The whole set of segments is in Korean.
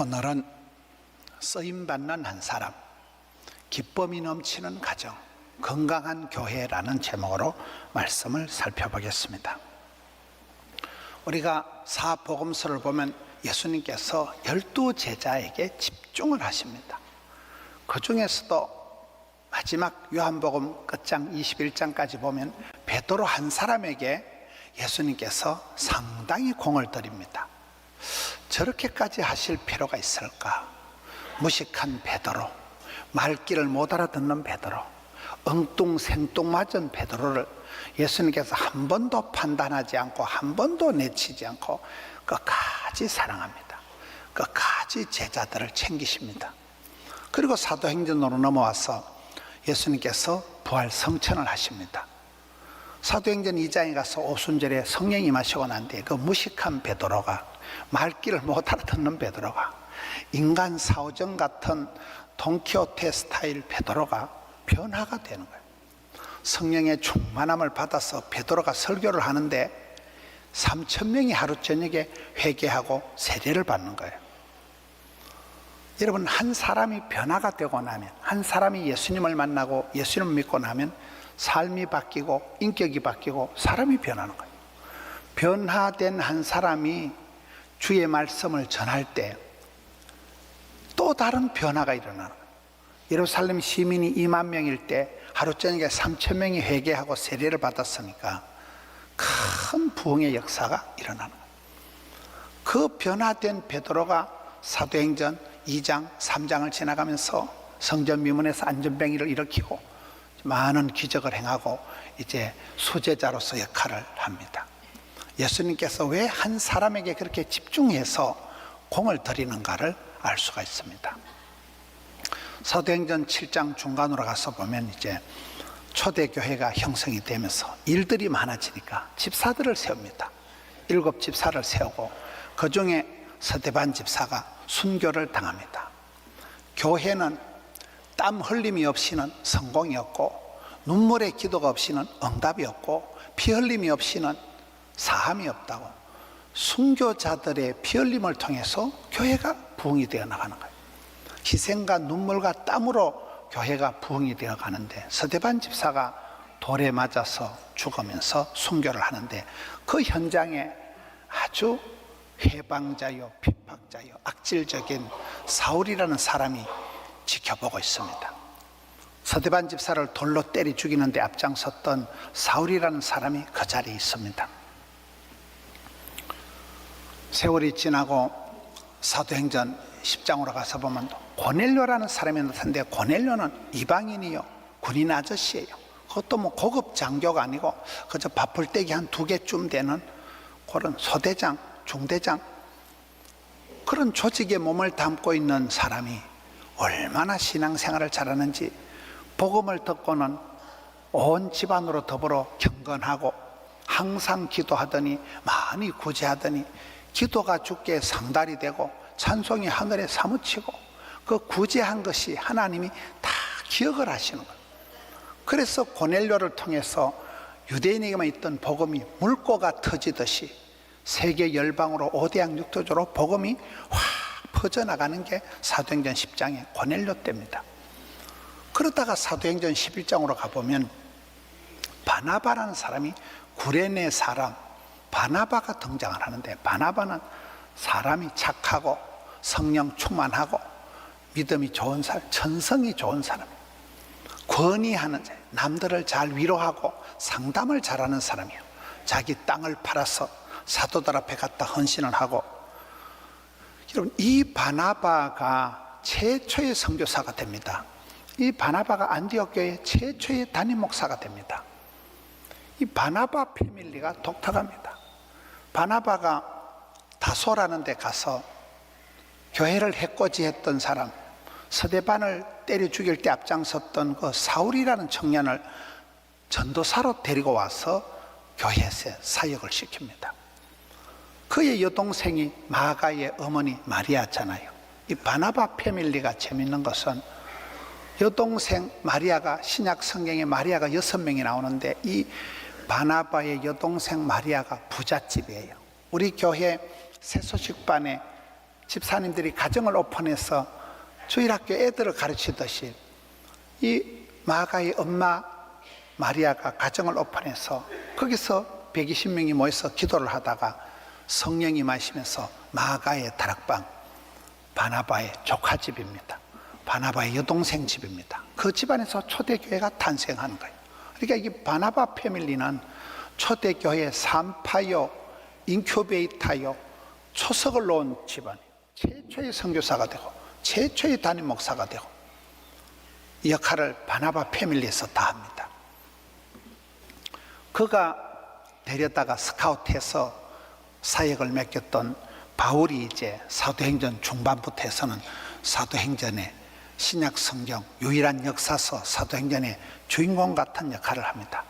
오늘은 쓰임 받는 한 사람, 기쁨이 넘치는 가정, 건강한 교회라는 제목으로 말씀을 살펴보겠습니다. 우리가 사복음서를 보면 예수님께서 열두 제자에게 집중을 하십니다. 그 중에서도 마지막 요한복음 끝장 21장까지 보면 베드로 한 사람에게 예수님께서 상당히 공을 들입니다. 저렇게까지 하실 필요가 있을까? 무식한 베드로, 말귀를 못 알아듣는 베드로, 엉뚱생뚱 맞은 베드로를 예수님께서 한 번도 판단하지 않고 한 번도 내치지 않고 끝까지 사랑합니다. 끝까지 제자들을 챙기십니다. 그리고 사도행전으로 넘어와서 예수님께서 부활 성천을 하십니다. 사도행전 2장에 가서 오순절에 성령이 임하시고 난 뒤에 그 무식한 베드로가 말귀를 못 알아듣는 베드로가 인간 사오정 같은 동키호테 스타일 베드로가 변화가 되는 거예요. 성령의 충만함을 받아서 베드로가 설교를 하는데 3천 명이 하루 저녁에 회개하고 세례를 받는 거예요. 여러분 한 사람이 변화가 되고 나면 한 사람이 예수님을 만나고 예수님을 믿고 나면 삶이 바뀌고 인격이 바뀌고 사람이 변하는 거예요. 변화된 한 사람이 주의 말씀을 전할 때 또 다른 변화가 일어나는. 예루살렘 시민이 2만 명일 때 하루 저녁에 3천 명이 회개하고 세례를 받았으니까 큰 부흥의 역사가 일어나는. 그 변화된 베드로가 사도행전 2장, 3장을 지나가면서 성전 미문에서 안전뱅이를 일으키고 많은 기적을 행하고 이제 수제자로서 역할을 합니다. 예수님께서 왜 한 사람에게 그렇게 집중해서 공을 들이는가를 알 수가 있습니다. 사도행전 7장 중간으로 가서 보면 이제 초대교회가 형성이 되면서 일들이 많아지니까 집사들을 세웁니다. 일곱 집사를 세우고 그 중에 서대반 집사가 순교를 당합니다. 교회는 땀 흘림이 없이는 성공이 없고 눈물의 기도가 없이는 응답이 없고 피 흘림이 없이는 사함이 없다고 순교자들의 피 흘림을 통해서 교회가 부흥이 되어 나가는 거예요. 희생과 눈물과 땀으로 교회가 부흥이 되어 가는데 서대반 집사가 돌에 맞아서 죽으면서 순교를 하는데 그 현장에 아주 해방자요, 핍박자요, 악질적인 사울이라는 사람이 지켜보고 있습니다. 서대반 집사를 돌로 때리 죽이는데 앞장섰던 사울이라는 사람이 그 자리에 있습니다. 세월이 지나고 사도행전 10장으로 가서 보면 고넬료라는 사람이 나타났는데 고넬료는 이방인이요 군인 아저씨예요. 그것도 뭐 고급 장교가 아니고 그저 밥풀 떼기 한 두 개쯤 되는 그런 소대장, 중대장 그런 조직에 몸을 담고 있는 사람이 얼마나 신앙생활을 잘하는지 복음을 듣고는 온 집안으로 더불어 경건하고 항상 기도하더니 많이 구제하더니 기도가 주께 상달이 되고 찬송이 하늘에 사무치고 그 구제한 것이 하나님이 다 기억을 하시는 거예요. 그래서 고넬료를 통해서 유대인에게만 있던 복음이 물고가 터지듯이 세계 열방으로 오대양 육도조로 복음이 확 퍼져나가는 게 사도행전 10장의 고넬료 때입니다. 그러다가 사도행전 11장으로 가보면 바나바라는 사람이 구레네 사람 바나바가 등장을 하는데 바나바는 사람이 착하고 성령 충만하고 믿음이 좋은 사람, 천성이 좋은 사람, 권위하는 자, 남들을 잘 위로하고 상담을 잘하는 사람이요. 자기 땅을 팔아서 사도들 앞에 갔다 헌신을 하고 여러분 이 바나바가 최초의 선교사가 됩니다. 이 바나바가 안디옥 교회 최초의 담임 목사가 됩니다. 이 바나바 패밀리가 독특합니다. 바나바가 다소라는 데 가서 교회를 해코지했던 사람, 서대반을 때려 죽일 때 앞장섰던 그 사울이라는 청년을 전도사로 데리고 와서 교회에서 사역을 시킵니다. 그의 여동생이 마가의 어머니 마리아잖아요. 이 바나바 패밀리가 재밌는 것은 여동생 마리아가 신약 성경에 마리아가 여섯 명이 나오는데 이 바나바의 여동생 마리아가 부잣집이에요. 우리 교회 새소식반에 집사님들이 가정을 오픈해서 주일학교 애들을 가르치듯이 이 마가의 엄마 마리아가 가정을 오픈해서 거기서 120명이 모여서 기도를 하다가 성령이 마시면서 마가의 다락방 바나바의 조카집입니다. 바나바의 여동생 집입니다. 그 집안에서 초대교회가 탄생하는 거예요. 그러니까 이 바나바 패밀리는 초대교회 산파요, 인큐베이타요, 초석을 놓은 집안, 최초의 선교사가 되고, 최초의 담임 목사가 되고, 이 역할을 바나바 패밀리에서 다 합니다. 그가 데려다가 스카우트해서 사역을 맡겼던 바울이 이제 사도행전 중반부터 해서는 사도행전의 신약 성경 유일한 역사서 사도행전의 주인공 같은 역할을 합니다.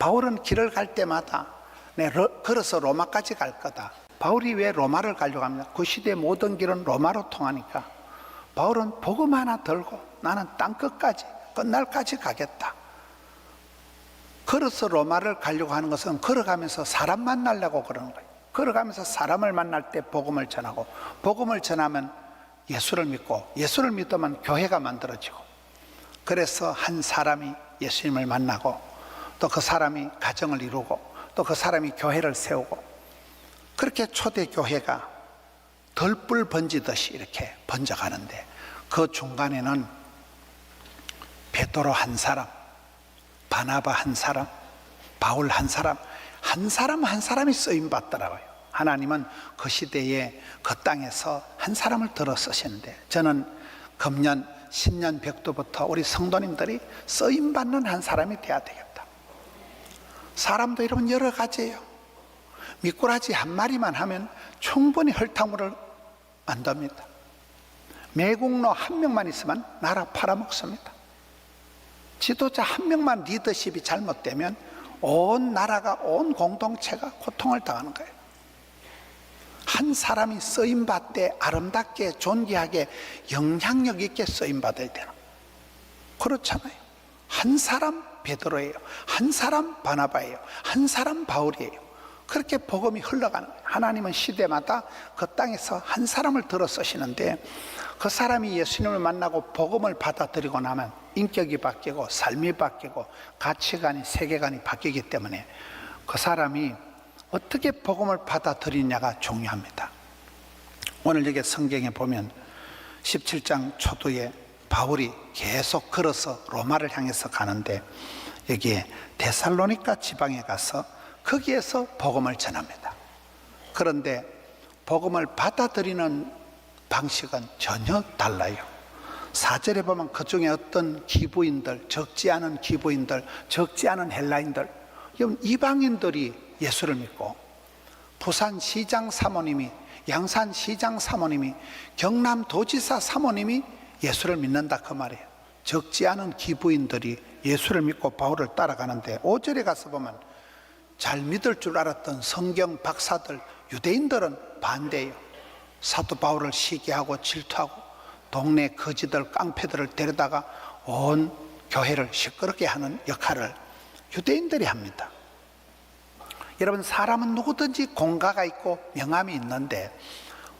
바울은 길을 갈 때마다 내 러- 걸어서 로마까지 갈 거다. 바울이 왜 로마를 가려고 합니까? 그 시대 모든 길은 로마로 통하니까 바울은 복음 하나 들고 나는 땅 끝까지 끝날까지 가겠다. 걸어서 로마를 가려고 하는 것은 걸어가면서 사람 만나려고 그러는 거예요. 걸어가면서 사람을 만날 때 복음을 전하고 복음을 전하면 예수를 믿고 예수를 믿으면 교회가 만들어지고 그래서 한 사람이 예수님을 만나고 또 그 사람이 가정을 이루고 또 그 사람이 교회를 세우고 그렇게 초대 교회가 덜불 번지듯이 이렇게 번져가는데 그 중간에는 베드로 한 사람, 바나바 한 사람, 바울 한 사람, 한 사람 한 사람이 쓰임 받더라고요. 하나님은 그 시대에 그 땅에서 한 사람을 들어 쓰시는데 저는 금년 신년 백두부터 우리 성도님들이 쓰임 받는 한 사람이 돼야 되겠다. 사람도 여러분 여러 가지예요. 미꾸라지 한 마리만 하면 충분히 헐탕물을 만듭니다. 매국노 한 명만 있으면 나라 팔아먹습니다. 지도자 한 명만 리더십이 잘못되면 온 나라가 온 공동체가 고통을 당하는 거예요. 한 사람이 쓰임 받되 아름답게 존귀하게 영향력 있게 쓰임 받아야 되나? 그렇잖아요. 한 사람 베드로예요. 한 사람 바나바예요. 한 사람 바울이에요. 그렇게 복음이 흘러가는 거예요. 하나님은 시대마다 그 땅에서 한 사람을 들어 쓰시는데 그 사람이 예수님을 만나고 복음을 받아들이고 나면 인격이 바뀌고 삶이 바뀌고 가치관이 세계관이 바뀌기 때문에 그 사람이 어떻게 복음을 받아들이냐가 중요합니다. 오늘 여기 성경에 보면 17장 초두에 바울이 계속 걸어서 로마를 향해서 가는데 여기에 데살로니가 지방에 가서 거기에서 복음을 전합니다. 그런데 복음을 받아들이는 방식은 전혀 달라요. 사절에 보면 그 중에 어떤 기부인들, 적지 않은 기부인들, 적지 않은 헬라인들, 이방인들이 예수를 믿고 부산 시장 사모님이, 양산 시장 사모님이, 경남 도지사 사모님이 예수를 믿는다 그 말이에요. 적지 않은 기부인들이 예수를 믿고 바울을 따라가는데 5절에 가서 보면 잘 믿을 줄 알았던 성경 박사들 유대인들은 반대예요. 사도 바울을 시기하고 질투하고 동네 거지들 깡패들을 데려다가 온 교회를 시끄럽게 하는 역할을 유대인들이 합니다. 여러분 사람은 누구든지 공가가 있고 명함이 있는데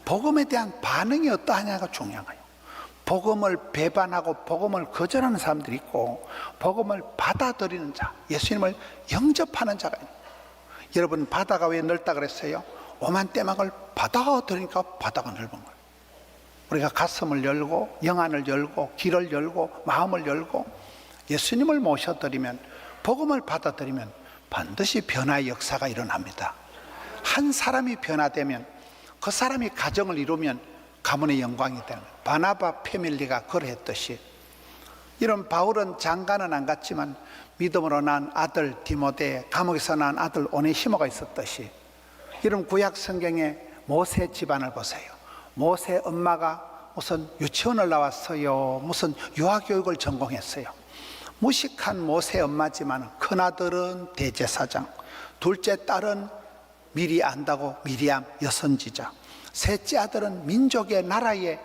복음에 대한 반응이 어떠하냐가 중요한 거예요. 복음을 배반하고 복음을 거절하는 사람들이 있고 복음을 받아들이는 자, 예수님을 영접하는 자가 있는. 여러분 바다가 왜 넓다 그랬어요? 오만 떼막을 받아들이니까 바다가 넓은 거예요. 우리가 가슴을 열고 영안을 열고 길을 열고 마음을 열고 예수님을 모셔드리면 복음을 받아들이면 반드시 변화의 역사가 일어납니다. 한 사람이 변화되면 그 사람이 가정을 이루면 가문의 영광이 되는. 바나바 패밀리가 그러했듯이 이런 바울은 장가는 안 갔지만 믿음으로 난 아들 디모데 감옥에서 난 아들 오네시모가 있었듯이 이런 구약 성경의 모세 집안을 보세요. 모세 엄마가 무슨 유치원을 나왔어요. 무슨 유아교육을 전공했어요. 무식한 모세 엄마지만 큰아들은 대제사장, 둘째 딸은 미리 안다고 미리암 여선지자, 셋째 아들은 민족의 나라의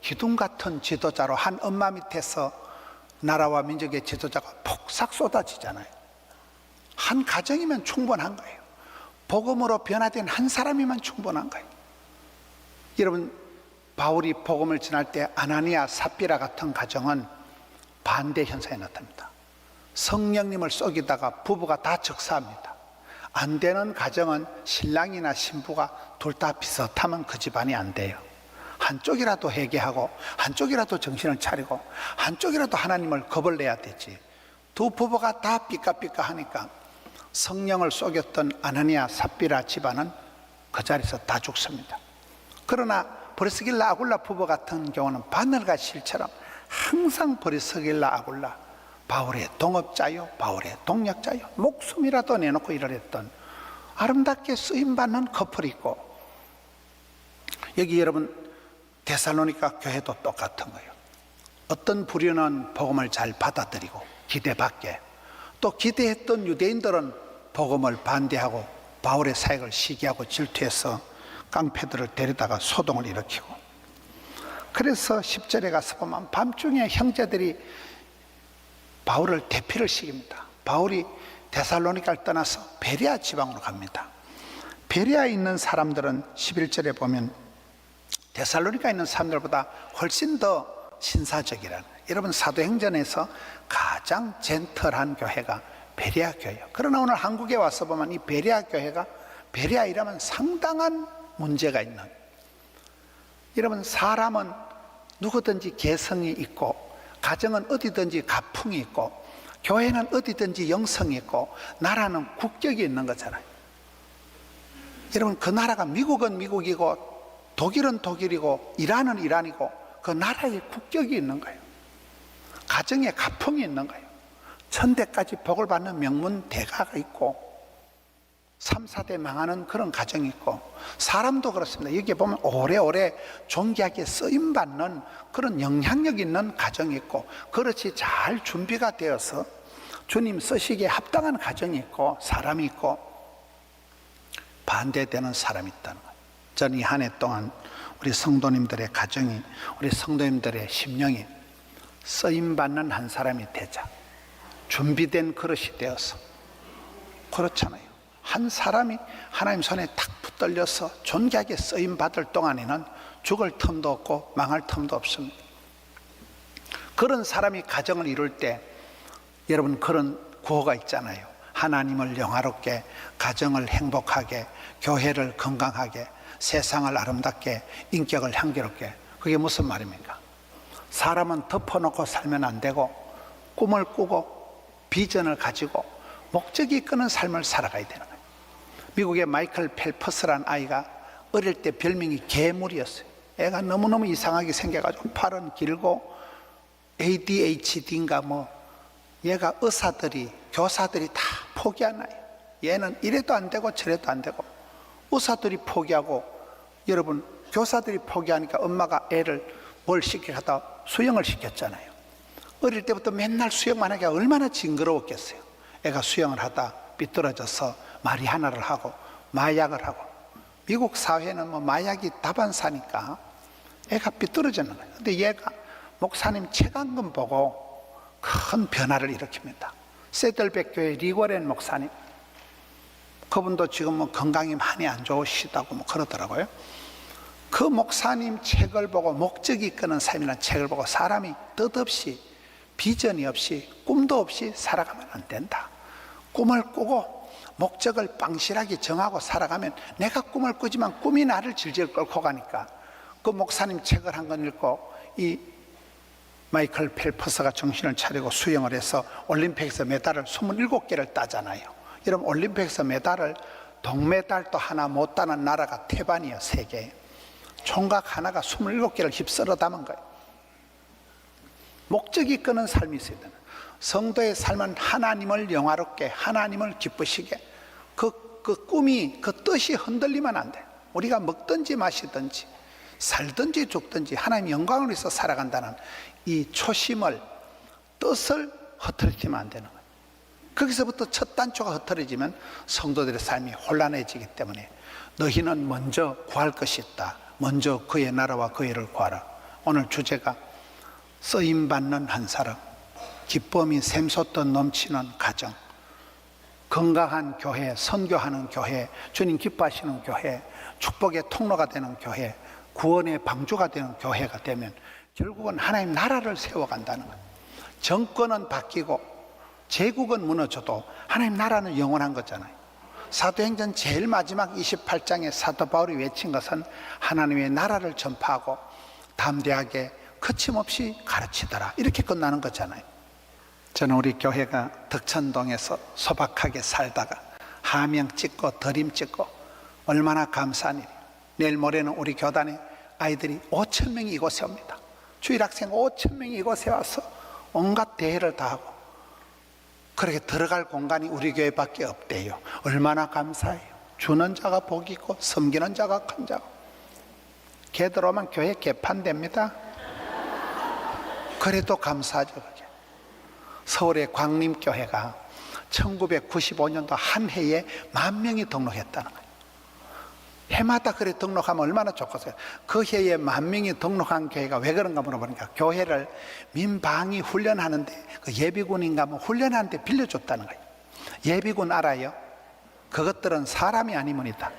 기둥 같은 지도자로 한 엄마 밑에서 나라와 민족의 지도자가 폭삭 쏟아지잖아요. 한 가정이면 충분한 거예요. 복음으로 변화된 한 사람이면 충분한 거예요. 여러분 바울이 복음을 전할 때 아나니아 삽비라 같은 가정은 반대 현상이 나타납니다. 성령님을 쏘기다가 부부가 다 적사합니다. 안 되는 가정은 신랑이나 신부가 둘 다 비슷하면 그 집안이 안 돼요. 한쪽이라도 회개하고 한쪽이라도 정신을 차리고 한쪽이라도 하나님을 겁을 내야 되지. 두 부부가 다 삐까삐까 하니까 성령을 속였던 아나니아 삽비라 집안은 그 자리에서 다 죽습니다. 그러나 버리스길라 아굴라 부부 같은 경우는 바늘과 실처럼 항상 버리스길라 아굴라. 바울의 동업자요 바울의 동력자요. 목숨이라도 내놓고 일을 했던 아름답게 쓰임받는 커플이 있고 여기 여러분 데살로니가 교회도 똑같은 거예요. 어떤 부류는 복음을 잘 받아들이고 기대받게 또 기대했던 유대인들은 복음을 반대하고 바울의 사역을 시기하고 질투해서 깡패들을 데려다가 소동을 일으키고 그래서 10절에 가서 보면 밤중에 형제들이 바울을 대피를 시킵니다. 바울이 데살로니카를 떠나서 베레아 지방으로 갑니다. 베레아에 있는 사람들은 11절에 보면 데살로니카에 있는 사람들보다 훨씬 더 신사적이라는 거예요. 여러분 사도행전에서 가장 젠틀한 교회가 베레아 교회예요. 그러나 오늘 한국에 와서 보면 이 베레아 교회가 베레아이라면 상당한 문제가 있는 여러분 사람은 누구든지 개성이 있고 가정은 어디든지 가풍이 있고 교회는 어디든지 영성이 있고 나라는 국격이 있는 거잖아요. 여러분 그 나라가 미국은 미국이고 독일은 독일이고 이란은 이란이고 그 나라의 국격이 있는 거예요. 가정에 가풍이 있는 거예요. 천대까지 복을 받는 명문 대가가 있고 3, 4대 망하는 그런 가정이 있고 사람도 그렇습니다. 여기 보면 오래오래 존귀하게 쓰임 받는 그런 영향력 있는 가정이 있고 그렇지 잘 준비가 되어서 주님 쓰시기에 합당한 가정이 있고 사람이 있고 반대되는 사람이 있다는 거예요. 저는 이 한 해 동안 우리 성도님들의 가정이 우리 성도님들의 심령이 쓰임 받는 한 사람이 되자 준비된 그릇이 되어서 그렇잖아요. 한 사람이 하나님 손에 탁 붙들려서 존귀하게 쓰임 받을 동안에는 죽을 틈도 없고 망할 틈도 없습니다. 그런 사람이 가정을 이룰 때 여러분 그런 구호가 있잖아요. 하나님을 영화롭게, 가정을 행복하게, 교회를 건강하게, 세상을 아름답게, 인격을 향기롭게. 그게 무슨 말입니까? 사람은 덮어놓고 살면 안 되고 꿈을 꾸고 비전을 가지고 목적이 끄는 삶을 살아가야 되는. 미국의 마이클 펠퍼스란 아이가 어릴 때 별명이 괴물이었어요. 애가 너무너무 이상하게 생겨가지고 팔은 길고 ADHD인가 뭐 얘가 의사들이 교사들이 다 포기하나요. 얘는 이래도 안 되고 저래도 안 되고 의사들이 포기하고 여러분 교사들이 포기하니까 엄마가 애를 뭘 시켜가다 수영을 시켰잖아요. 어릴 때부터 맨날 수영만 하기가 얼마나 징그러웠겠어요. 애가 수영을 하다 삐뚤어져서 말이 하나를 하고 마약을 하고 미국 사회는 뭐 마약이 다반사니까 애가 삐뚤어지는 거예요. 근데 얘가 목사님 권 보고 큰 변화를 일으킵니다. 세들백 교회 리고렌 목사님. 그분도 지금 뭐 건강이 많이 안 좋으시다고 뭐 그러더라고요. 그 목사님 책을 보고 목적이 끄는 삶이라는 책을 보고 사람이 뜻없이 비전이 없이 꿈도 없이 살아가면 안 된다. 꿈을 꾸고 목적을 빵실하게 정하고 살아가면 내가 꿈을 꾸지만 꿈이 나를 질질 끌고 가니까 그 목사님 책을 한 권 읽고 이 마이클 펠퍼스가 정신을 차리고 수영을 해서 올림픽에서 메달을 27개를 따잖아요. 여러분 올림픽에서 메달을 동메달도 하나 못 따는 나라가 태반이에요, 세계. 총각 하나가 27개를 휩쓸어 담은 거예요. 목적이 끄는 삶이 있어야 되는 성도의 삶은 하나님을 영화롭게 하나님을 기쁘시게 그, 그 꿈이 그 뜻이 흔들리면 안 돼. 우리가 먹든지 마시든지 살든지 죽든지 하나님 영광을 위해서 살아간다는 이 초심을 뜻을 흐트리면 안 되는 거예요. 거기서부터 첫 단초가 흐트러지면 성도들의 삶이 혼란해지기 때문에 너희는 먼저 구할 것이 있다. 먼저 그의 나라와 그의 를 구하라. 오늘 주제가 쓰임 받는 한 사람, 기쁨이 샘솟던 넘치는 가정, 건강한 교회, 선교하는 교회, 주님 기뻐하시는 교회, 축복의 통로가 되는 교회, 구원의 방주가 되는 교회가 되면 결국은 하나님 나라를 세워간다는 거예요. 정권은 바뀌고 제국은 무너져도 하나님 나라는 영원한 거잖아요. 사도행전 제일 마지막 28장에 사도 바울이 외친 것은 하나님의 나라를 전파하고 담대하게 거침없이 가르치더라. 이렇게 끝나는 거잖아요. 저는 우리 교회가 덕천동에서 소박하게 살다가 하명 찍고 드림 찍고 얼마나 감사한 일이에요. 내일 모레는 우리 교단에 아이들이 5천 명이 이곳에 옵니다. 주일 학생 5천 명이 이곳에 와서 온갖 대회를 다 하고 그렇게 들어갈 공간이 우리 교회밖에 없대요. 얼마나 감사해요. 주는 자가 복이고 섬기는 자가 큰 자고. 개 들어오면 교회 개판됩니다. 그래도 감사하죠. 서울의 광림교회가 1995년도 한 해에 만 명이 등록했다는 거예요. 해마다 그래 등록하면 얼마나 좋겠어요. 그 해에 만 명이 등록한 교회가 왜 그런가 물어보니까 교회를 민방위 훈련하는데 그 예비군인가 뭐 훈련하는데 빌려줬다는 거예요. 예비군 알아요? 그것들은 사람이 아니문이다.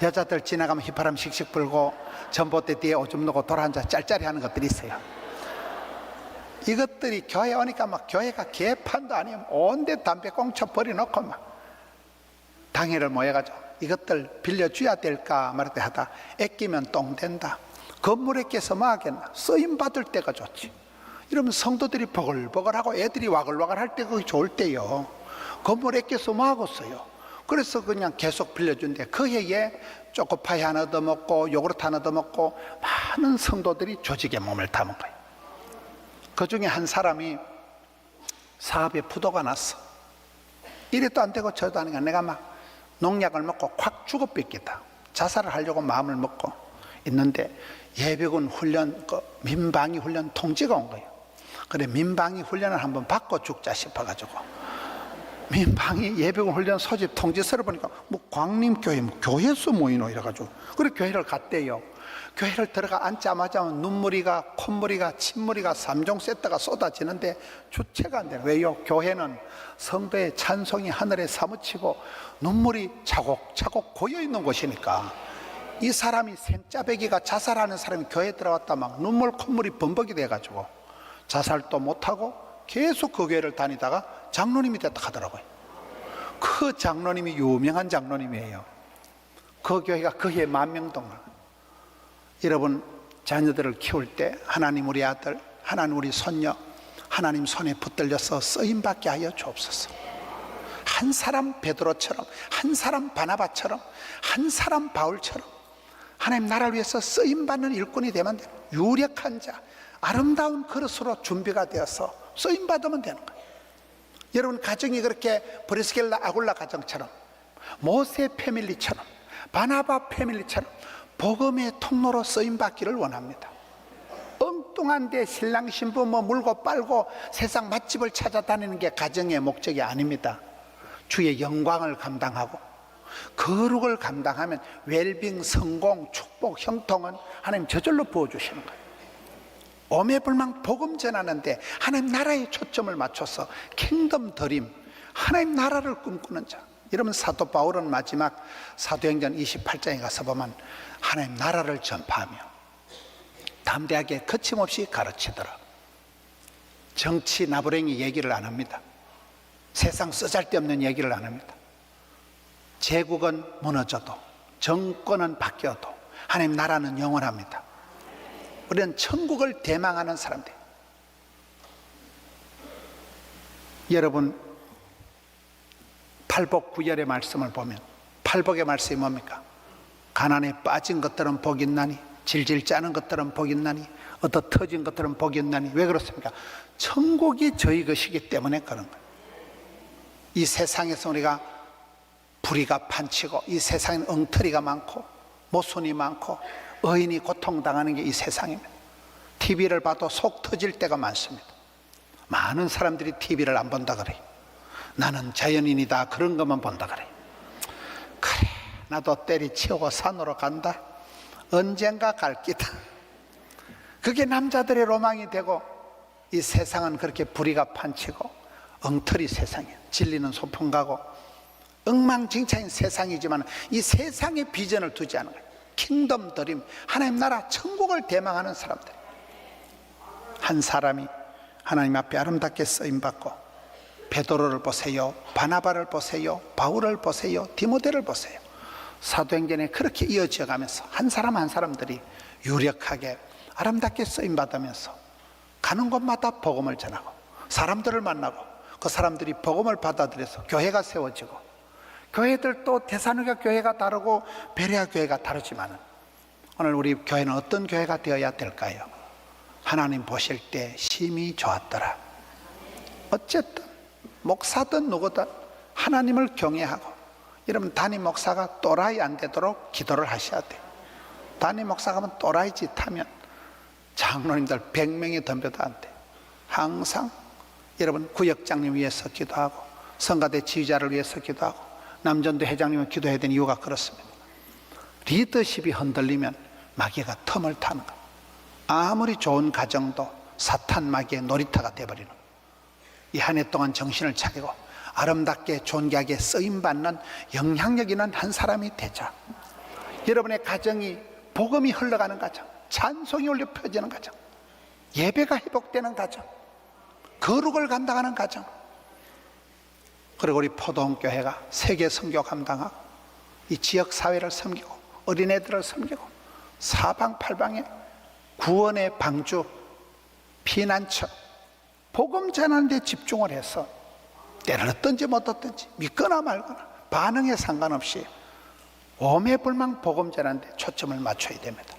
여자들 지나가면 휘파람 씩씩 불고 전봇대 뒤에 오줌 누고 돌아앉아 짤짤이 하는 것들이 있어요. 이것들이 교회 오니까 막 교회가 개판도 아니면 온데 담배 꽁초 버려놓고 막 당회를 모여가지고 이것들 빌려줘야 될까 말때 하다 애끼면 똥 된다. 건물에 껴서 뭐 하겠나 쓰임 받을 때가 좋지. 이러면 성도들이 버글버글하고 애들이 와글와글 할 때 그게 좋을 때요. 건물에 뭐 하겠어요. 그래서 그냥 계속 빌려준대. 그 해에 초코파이 하나 더 먹고 요구르트 하나 더 먹고 많은 성도들이 조직에 몸을 담은 거예요. 그 중에 한 사람이 사업에 부도가 났어. 이래도 안 되고 저래도 안 되고 내가 막 농약을 먹고 확 죽어 뺏겠다. 자살을 하려고 마음을 먹고 있는데 예비군 훈련, 그 민방위 훈련 통지가 온 거예요. 그래, 민방위 훈련을 한번 받고 죽자 싶어가지고. 민방위 예비군 훈련 소집 통지서를 보니까 뭐 광림교회, 뭐 교회수 모이노 이래가지고. 그래, 교회를 갔대요. 교회를 들어가 앉자마자 눈물이가 콧물이가 침물이가 삼종 세트가 쏟아지는데 주체가 안 돼요. 왜요? 교회는 성도의 찬송이 하늘에 사무치고 눈물이 차곡차곡 고여 있는 곳이니까 이 사람이 생짜배기가 자살하는 사람이 교회에 들어왔다 막 눈물 콧물이 범벅이 돼가지고 자살도 못하고 계속 그 교회를 다니다가 장로님이 됐다 하더라고요. 그 장로님이 유명한 장로님이에요. 그 교회가 그 해에 만명 동안 여러분 자녀들을 키울 때 하나님 우리 아들, 하나님 우리 손녀, 하나님 손에 붙들려서 쓰임 받게 하여 주옵소서. 한 사람 베드로처럼, 한 사람 바나바처럼, 한 사람 바울처럼 하나님 나라를 위해서 쓰임 받는 일꾼이 되면 돼. 유력한 자, 아름다운 그릇으로 준비가 되어서 쓰임 받으면 되는 거예요. 여러분 가정이 그렇게 브리스겔라 아굴라 가정처럼 모세 패밀리처럼 바나바 패밀리처럼 복음의 통로로 쓰임 받기를 원합니다. 엉뚱한데 신랑 신부 뭐 물고 빨고 세상 맛집을 찾아다니는 게 가정의 목적이 아닙니다. 주의 영광을 감당하고 거룩을 감당하면 웰빙, 성공, 축복, 형통은 하나님 저절로 부어주시는 거예요. 오매불망 복음 전하는데 하나님 나라에 초점을 맞춰서 킹덤 드림, 하나님 나라를 꿈꾸는 자. 이러면 사도 바울은 마지막 사도행전 28장에 가서 보면 하나님 나라를 전파하며 담대하게 거침없이 가르치더라. 정치 나부랭이 얘기를 안 합니다. 세상 쓰잘데없는 얘기를 안 합니다. 제국은 무너져도 정권은 바뀌어도 하나님 나라는 영원합니다. 우리는 천국을 대망하는 사람들. 여러분 팔복 구열의 말씀을 보면 팔복의 말씀이 뭡니까? 가난에 빠진 것들은 복 있나니 질질 짜는 것들은 복 있나니 어떠 터진 것들은 복 있나니 왜 그렇습니까? 천국이 저희 것이기 때문에 그런 거예요. 이 세상에서 우리가 불의가 판치고 이 세상엔 엉터리가 많고 모순이 많고 의인이 고통당하는 게 이 세상입니다. TV를 봐도 속 터질 때가 많습니다. 많은 사람들이 TV를 안 본다 그래요. 나는 자연인이다 그런 것만 본다 그래요. 그래 나도 때리치우고 산으로 간다. 언젠가 갈 기다. 그게 남자들의 로망이 되고 이 세상은 그렇게 불의가 판치고 엉터리 세상이에요. 진리는 소풍 가고 엉망진창인 세상이지만 이 세상에 비전을 두지 않은 거예요. 킹덤 드림 하나님 나라 천국을 대망하는 사람들 한 사람이 하나님 앞에 아름답게 쓰임 받고 베드로를 보세요 바나바를 보세요 바울을 보세요 디모데를 보세요 사도행전에 그렇게 이어져 가면서 한 사람 한 사람들이 유력하게 아름답게 쓰임 받으면서 가는 곳마다 복음을 전하고 사람들을 만나고 그 사람들이 복음을 받아들여서 교회가 세워지고 교회들도 대산우가 교회가 다르고 베레아 교회가 다르지만은 오늘 우리 교회는 어떤 교회가 되어야 될까요? 하나님 보실 때 심히 좋았더라. 어쨌든 목사든 누구든 하나님을 경외하고 여러분 담임 목사가 또라이 안 되도록 기도를 하셔야 돼요. 담임 목사가 하면 또라이 짓 하면 장로님들 100명이 덤벼도 안 돼. 항상 여러분 구역장님 위해서 기도하고 성가대 지휘자를 위해서 기도하고 남전도 회장님을 기도해야 되는 이유가 그렇습니다. 리더십이 흔들리면 마귀가 틈을 타는 거. 아무리 좋은 가정도 사탄 마귀의 놀이터가 돼버리는 이 한 해 동안 정신을 차리고 아름답게 존귀하게 쓰임 받는 영향력 있는 한 사람이 되자. 여러분의 가정이 복음이 흘러가는 가정, 찬송이 울려 펴지는 가정, 예배가 회복되는 가정, 거룩을 감당하는 가정. 그리고 우리 포도원 교회가 세계 선교 감당하고 이 지역 사회를 섬기고 어린애들을 섬기고 사방팔방에 구원의 방주, 피난처, 복음 전하는 데 집중을 해서 때를 얻든지 못 얻든지 믿거나 말거나 반응에 상관없이 오매 불망 복음 전하는 데 초점을 맞춰야 됩니다.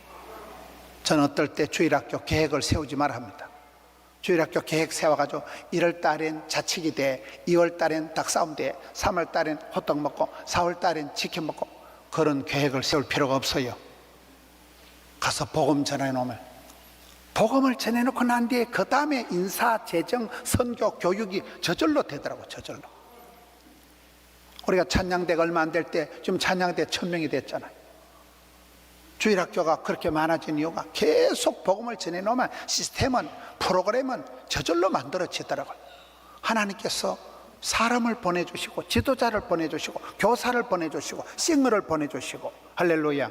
저는 어떨 때 주일학교 계획을 세우지 말아 합니다. 주일학교 계획 세워가지고 1월 달엔 자치기 대, 2월 달엔 닭싸움 대, 3월 달엔 호떡 먹고, 4월 달엔 치킨 먹고 그런 계획을 세울 필요가 없어요. 가서 복음 전해 놓으면 복음을 전해놓고 난 뒤에 그 다음에 인사, 재정, 선교, 교육이 저절로 되더라고 저절로. 우리가 찬양대가 얼마 안 될 때 지금 찬양대 천 명이 됐잖아요. 주일학교가 그렇게 많아진 이유가 계속 복음을 전해놓으면 시스템은 프로그램은 저절로 만들어지더라고요. 하나님께서 사람을 보내주시고 지도자를 보내주시고 교사를 보내주시고 싱어를 보내주시고 할렐루야.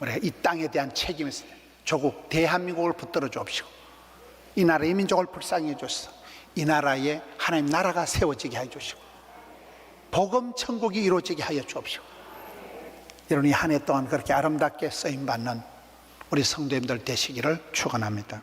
우리 이 땅에 대한 책임이 있어요. 조국 대한민국을 붙들어 주옵시고 이 나라의 민족을 불쌍히 해주셔서 이 나라에 하나님 나라가 세워지게 해 주시고 복음 천국이 이루어지게 하여 주옵시고 여러분 이 한 해 동안 그렇게 아름답게 쓰임 받는 우리 성도님들 되시기를 축원합니다.